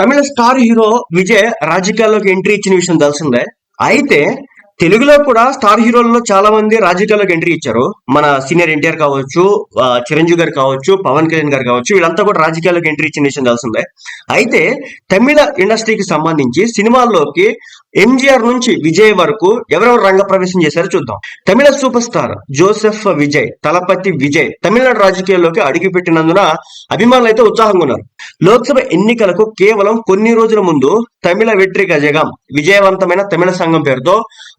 తమిళ star hero Vijay రాజకీయాల్లోకి entry ఇచ్చిన విషయం తెలిసిందే. అయితే తెలుగులో కూడా స్టార్ హీరోల్లో చాలా మంది రాజకీయాల్లోకి ఎంట్రీ ఇచ్చారు. మన సీనియర్ ఎన్టీఆర్ కావచ్చు చిరంజీవి గారు కావచ్చు పవన్ కళ్యాణ్ గారు కావచ్చు వీళ్ళంతా కూడా రాజకీయాల్లోకి ఎంట్రీ ఇచ్చిన విషయం తెలిసిందే. అయితే తమిళ ఇండస్ట్రీకి సంబంధించి సినిమాల్లోకి ఎంజీఆర్ నుంచి విజయ్ వరకు ఎవరెవరు రంగ ప్రవేశం చేశారో చూద్దాం. Tamil super star Joseph Vijay Thalapathy Vijay Tamil Nadu రాజకీయాల్లోకి అడుగుపెట్టినందున అభిమానులు అయితే ఉత్సాహంగా ఉన్నారు. లోక్సభ ఎన్నికలకు కేవలం కొన్ని రోజుల ముందు తమిళ వెట్రిక జగం విజయవంతమైన తమిళ సంఘం పేరుతో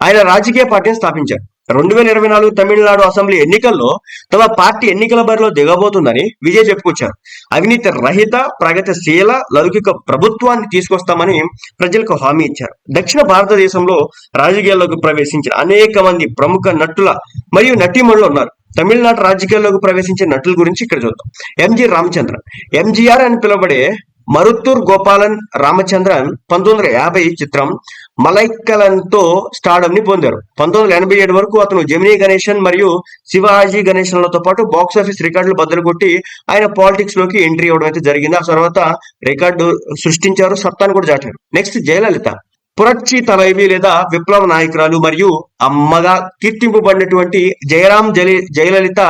ఆయన రాజకీయ పార్టీని స్థాపించారు. రెండు వేల ఇరవై నాలుగు తమిళనాడు అసెంబ్లీ ఎన్నికల్లో తమ పార్టీ ఎన్నికల బరిలో దిగబోతుందని విజయ్ చెప్పుకొచ్చారు. అవినీతి రహిత ప్రగతిశీల లౌకిక ప్రభుత్వాన్ని తీసుకొస్తామని ప్రజలకు హామీ ఇచ్చారు. దక్షిణ భారతదేశంలో రాజకీయాల్లోకి ప్రవేశించిన అనేక మంది ప్రముఖ నటుల మరియు నటీమణులు ఉన్నారు. తమిళనాడు రాజకీయాల్లోకి ప్రవేశించిన నటుల గురించి ఇక్కడ చూద్దాం. ఎంజి రామచంద్రన్. ఎంజీఆర్ అని పిలువబడే మరుత్తూర్ గోపాలన్ రామచంద్రన్ పంతొమ్మిది వందల యాభై చిత్రం మలైక్కలన్తో స్టార్డమ్ని పొందారు. పంతొమ్మిది వందల ఎనభై ఏడు వరకు అతను జమినీ గణేశన్ మరియు శివాజీ గణేశన్లతో పాటు బాక్స్ ఆఫీస్ రికార్డులు బద్దలు కొట్టి ఆయన పాలిటిక్స్లోకి ఎంట్రీ ఇవ్వడం అయితే జరిగింది. ఆ తర్వాత రికార్డు సృష్టించారు సత్తాను కూడా చాటారు నెక్స్ట్ జయలలిత. పురచ్చి తలైవి లేదా విప్లవ నాయకురాలు మరియు అమ్మగా కీర్తింపబడినటువంటి జయరాం జలి జయలలిత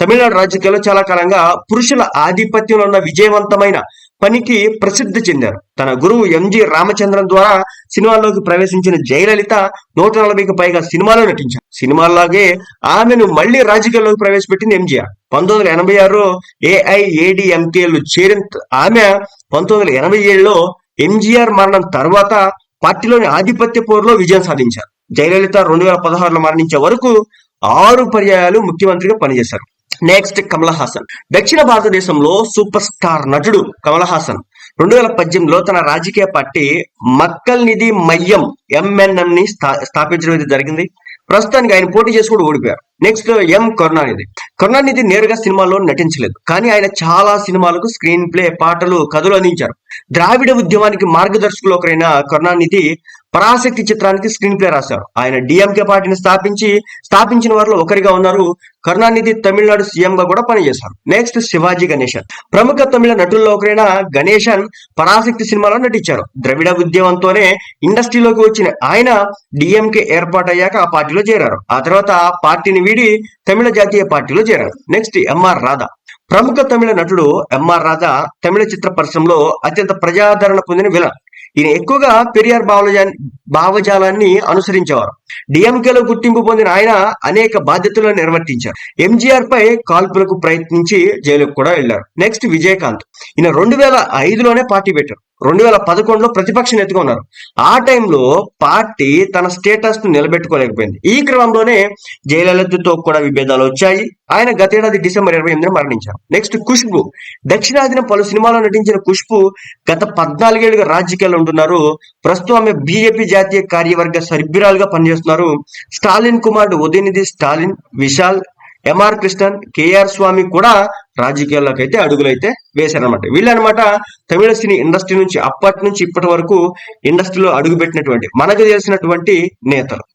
తమిళనాడు రాజకీయాల్లో చాలా కాలంగా పురుషుల ఆధిపత్యంలో ఉన్న విజయవంతమైన పనికి ప్రసిద్ధి చెందారు. తన గురువు ఎంజి రామచంద్రన్ ద్వారా సినిమాల్లోకి ప్రవేశించిన జయలలిత నూట నలభైకి పైగా సినిమాలో నటించారు. సినిమాల్లాగే ఆమెను మళ్ళీ రాజకీయాల్లోకి ప్రవేశపెట్టింది ఎంజీఆర్. పంతొమ్మిది వందల ఎనభై ఆరు ఏఐఏడిఎంకేలు చేరిన ఆమె పంతొమ్మిది వందల ఎనభై ఏడులో ఎంజీఆర్ మరణం తర్వాత పార్టీలోని ఆధిపత్య పోరులో విజయం సాధించారు. జయలలిత రెండు వేల పదహారులో మరణించే వరకు ఆరు పర్యాయాలు ముఖ్యమంత్రిగా పనిచేశారు. నెక్స్ట్ కమల్ హాసన్ దక్షిణ భారతదేశంలో సూపర్ స్టార్ నటుడు కమల్ హాసన్ రెండు వేల పద్దెనిమిదిలో తన రాజకీయ పార్టీ మక్కల్ నిధి మయ్యం ఎంఎన్ఎం ని స్థా స్థాపించడం అయితే జరిగింది. ప్రస్తుతానికి ఆయన పోటీ చేసి కూడా ఓడిపోయారు నెక్స్ట్ ఎం కరుణానిధి. కరుణానిధి నేరుగా సినిమాల్లో నటించలేదు. కానీ ఆయన చాలా సినిమాలకు స్క్రీన్ ప్లే పాటలు కథలు అందించారు. ద్రావిడ ఉద్యమానికి మార్గదర్శకులు ఒకరైన కరుణానిధి పరాశక్తి చిత్రానికి స్క్రీన్ ప్లే రాశారు. ఆయన డిఎంకే పార్టీని స్థాపించి స్థాపించిన వారిలో ఒకరిగా ఉన్నారు. కరుణానిధి తమిళనాడు సీఎం గా కూడా పనిచేశారు. నెక్స్ట్ శివాజీ గణేశన్. ప్రముఖ తమిళ నటుల్లో ఒకరైన గణేశన్ పరాశక్తి సినిమాలో నటించారు. ద్రవిడ ఉద్యమంతోనే ఇండస్ట్రీలోకి వచ్చిన ఆయన డిఎంకే ఏర్పాటయ్యాక ఆ పార్టీలో చేరారు. ఆ తర్వాత ఆ పార్టీని వీడి తమిళ జాతీయ పార్టీలో చేరారు. Next MR Radha. ప్రముఖ తమిళ నటుడు ఎంఆర్ రాజా తమిళ చిత్ర పరిశ్రమలో అత్యంత ప్రజాదరణ పొందిన విలన్. ఈయన ఎక్కువగా పెరియార్ భావజా భావజాలాన్ని అనుసరించేవారు. డిఎంకేలో గుర్తింపు పొందిన ఆయన అనేక బాధ్యతలను నిర్వర్తించారు. ఎంజీఆర్ పై కాల్పులకు ప్రయత్నించి జైలుకు కూడా వెళ్ళారు నెక్స్ట్ విజయకాంత్. ఈయన రెండు వేల ఐదులోనే పార్టీ పెట్టారు. రెండు వేల పదకొండులో ప్రతిపక్ష నేతగా ఉన్నారు. ఆ టైంలో పార్టీ తన స్టేటస్ను నిలబెట్టుకోలేకపోయింది. ఈ క్రమంలోనే జయలలితతో కూడా విభేదాలు వచ్చాయి. ఆయన గతేడాది డిసెంబర్ ఇరవై ఎనిమిదిన మరణించారు. నెక్స్ట్ ఖుష్బు. దక్షిణాదిన పలు సినిమాల్లో నటించిన ఖుష్బు గత పద్నాలుగేళ్ళుగా రాజకీయాల్లో ఉంటున్నారు. ప్రస్తుతం ఆమె బీజేపీ జాతీయ కార్యవర్గ సభ్యురాలుగా పనిచేస్తున్నారు. స్టాలిన్ కుమారుడు ఉదయనిధి స్టాలిన్ విశాల్ ఎంఆర్ కృష్ణన్ కేఆర్ స్వామి కూడా రాజకీయాల్లోకి అయితే అడుగులైతే వేశారనమాట వీళ్ళనమాట తమిళ సినీ ఇండస్ట్రీ నుంచి అప్పటి నుంచి ఇప్పటి వరకు ఇండస్ట్రీలో అడుగుపెట్టినటువంటి మనకు తెలిసినటువంటి నేతలు.